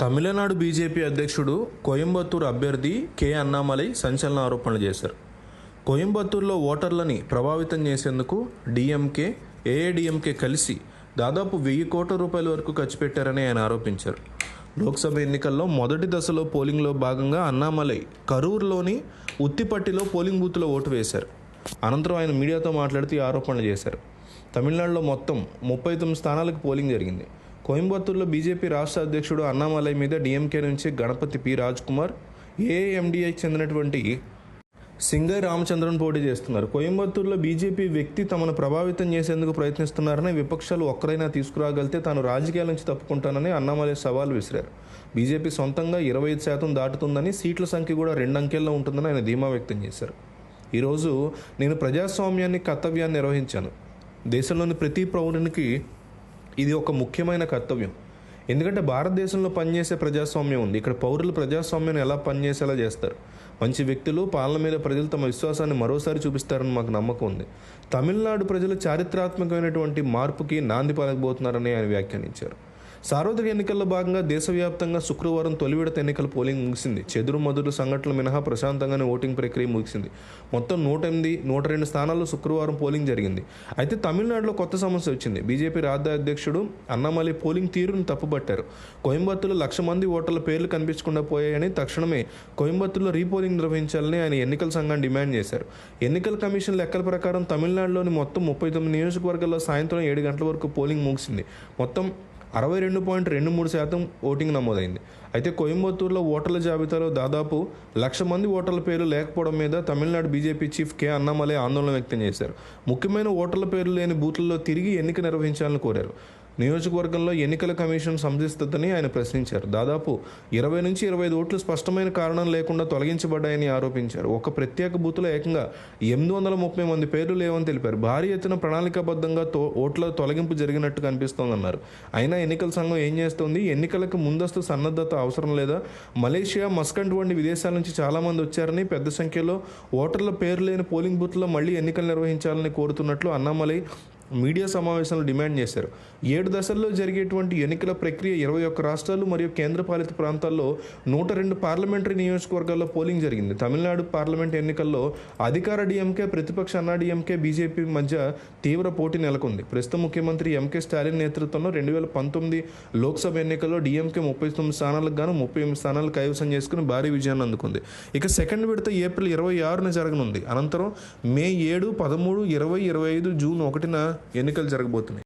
Tamil Nadu BJP అధ్యక్షుడు కోయంబత్తూరు అభ్యర్థి K Annamalai సంచలన ఆరోపణలు చేశారు. కోయంబత్తూరులో ఓటర్లని ప్రభావితం చేసేందుకు డిఎంకే ఏఐడిఎంకే కలిసి దాదాపు వెయ్యి కోట్ల రూపాయల వరకు ఖర్చు పెట్టారని ఆయన ఆరోపించారు. లోక్సభ ఎన్నికల్లో మొదటి దశలో పోలింగ్లో భాగంగా అన్నామలై కరూర్లోని ఉత్తిపట్టిలో పోలింగ్ బూత్లో ఓటు వేశారు. అనంతరం ఆయన మీడియాతో మాట్లాడుతూ ఈ ఆరోపణలు చేశారు. తమిళనాడులో మొత్తం ముప్పై తొమ్మిది స్థానాలకు పోలింగ్ జరిగింది. కోయంబత్తూరులో బీజేపీ రాష్ట్ర అధ్యక్షుడు అన్నామలై మీద డిఎంకే నుంచి గణపతి పి. రాజ్ కుమార్ ఏఎండిఐకి చెందినటువంటి సింగర్ రామచంద్రన్ పోటీ చేస్తున్నారు. కోయంబత్తూరులో బీజేపీ వ్యక్తి తమను ప్రభావితం చేసేందుకు ప్రయత్నిస్తున్నారని విపక్షాలు ఒక్కరైనా తీసుకురాగలితే తాను రాజకీయాల నుంచి తప్పుకుంటానని అన్నామలై సవాల్ విసిరారు. బీజేపీ సొంతంగా ఇరవై ఐదు శాతం దాటుతుందని సీట్ల సంఖ్య కూడా రెండు అంకెల్లో ఉంటుందని ఆయన ధీమా వ్యక్తం చేశారు. ఈరోజు నేను ప్రజాస్వామ్యాన్ని కర్తవ్యాన్ని నిర్వహించాను. దేశంలోని ప్రతి పౌరునికి ఇది ఒక ముఖ్యమైన కర్తవ్యం. ఎందుకంటే భారతదేశంలో పనిచేసే ప్రజాస్వామ్యం ఉంది. ఇక్కడ పౌరులు ప్రజాస్వామ్యాన్ని ఎలా పనిచేసేలా చేస్తారు? మంచి వ్యక్తులు పాలన మీద ప్రజలు తమ విశ్వాసాన్ని మరోసారి చూపిస్తారని మాకు నమ్మకం ఉంది. తమిళనాడు ప్రజలు చారిత్రాత్మకమైనటువంటి మార్పుకి నాంది పలకబోతున్నారని ఆయన వ్యాఖ్యానించారు. సార్వత్రిక ఎన్నికల్లో భాగంగా దేశవ్యాప్తంగా శుక్రవారం తొలి విడత ఎన్నికల పోలింగ్ ముగిసింది. చెదురు మదురు సంఘటనలు మినహా ప్రశాంతంగానే ఓటింగ్ ప్రక్రియ ముగిసింది. మొత్తం నూట ఎనిమిది నూట రెండు స్థానాల్లో శుక్రవారం పోలింగ్ జరిగింది. అయితే తమిళనాడులో కొత్త సమస్య వచ్చింది. బీజేపీ రాజ్య అధ్యక్షుడు అన్నామలై పోలింగ్ తీరును తప్పుపట్టారు. కోయంబత్తూరులో లక్ష మంది ఓటర్ల పేర్లు కనిపించకుండా పోయాయని తక్షణమే కోయంబత్తూరులో రీపోలింగ్ నిర్వహించాలని ఆయన ఎన్నికల సంఘాన్ని డిమాండ్ చేశారు. ఎన్నికల కమిషన్ లెక్కల ప్రకారం తమిళనాడులోని మొత్తం ముప్పై తొమ్మిది నియోజకవర్గాల్లో సాయంత్రం ఏడు గంటల వరకు పోలింగ్ ముగిసింది. మొత్తం అరవై రెండు పాయింట్ రెండు మూడు శాతం ఓటింగ్ నమోదైంది. అయితే కోయంబత్తూరులో ఓటర్ల జాబితాలో దాదాపు లక్ష మంది ఓటర్ల పేర్లు లేకపోవడం మీద Tamil Nadu BJP chief K Annamalai ఆందోళన వ్యక్తం చేశారు. ముఖ్యమైన ఓటర్ల పేర్లు లేని బూత్లలో తిరిగి ఎన్నిక నిర్వహించాలని కోరారు. నియోజకవర్గంలో ఎన్నికల కమిషన్ సంధిస్తుందని ఆయన ప్రశ్నించారు. దాదాపు ఇరవై నుంచి ఇరవై ఐదు ఓట్లు స్పష్టమైన కారణం లేకుండా తొలగించబడ్డాయని ఆరోపించారు. ఒక ప్రత్యేక బూత్లో ఏకంగా ఎనిమిది వందల ముప్పై మంది పేర్లు లేవని తెలిపారు. భారీ ఎత్తున ప్రణాళికాబద్ధంగా తో ఓట్ల తొలగింపు జరిగినట్టు కనిపిస్తోందన్నారు. అయినా ఎన్నికల సంఘం ఏం చేస్తోంది? ఎన్నికలకు ముందస్తు సన్నద్ధత అవసరం లేదా? మలేషియా మస్కంట్ వంటి విదేశాల నుంచి చాలామంది వచ్చారని పెద్ద సంఖ్యలో ఓటర్ల పేరు లేని పోలింగ్ బూత్లో మళ్ళీ ఎన్నికలు నిర్వహించాలని కోరుతున్నట్లు అన్నామలై మీడియా సమావేశంలో డిమాండ్ చేశారు. ఏడు దశల్లో జరిగేటువంటి ఎన్నికల ప్రక్రియ ఇరవై ఒక్క రాష్ట్రాలు మరియు కేంద్రపాలిత ప్రాంతాల్లో నూట రెండు పార్లమెంటరీ నియోజకవర్గాల్లో పోలింగ్ జరిగింది. తమిళనాడు పార్లమెంట్ ఎన్నికల్లో అధికార డిఎంకే ప్రతిపక్ష అన్నా డిఎంకే బీజేపీ మధ్య తీవ్ర పోటీ నెలకొంది. ప్రస్తుత ముఖ్యమంత్రి ఎంకే స్టాలిన్ నేతృత్వంలో రెండు వేల పంతొమ్మిది లోక్సభ ఎన్నికల్లో డిఎంకే ముప్పై తొమ్మిది స్థానాలకు గాను ముప్పై ఎనిమిది స్థానాలు కైవసం చేసుకుని భారీ విజయాన్ని అందుకుంది. ఇక సెకండ్ విడత ఏప్రిల్ ఇరవై ఆరున జరగనుంది. అనంతరం మే ఏడు పదమూడు ఇరవై ఇరవై ఐదు జూన్ ఒకటిన ఎన్నికలు జరగబోతున్నాయి.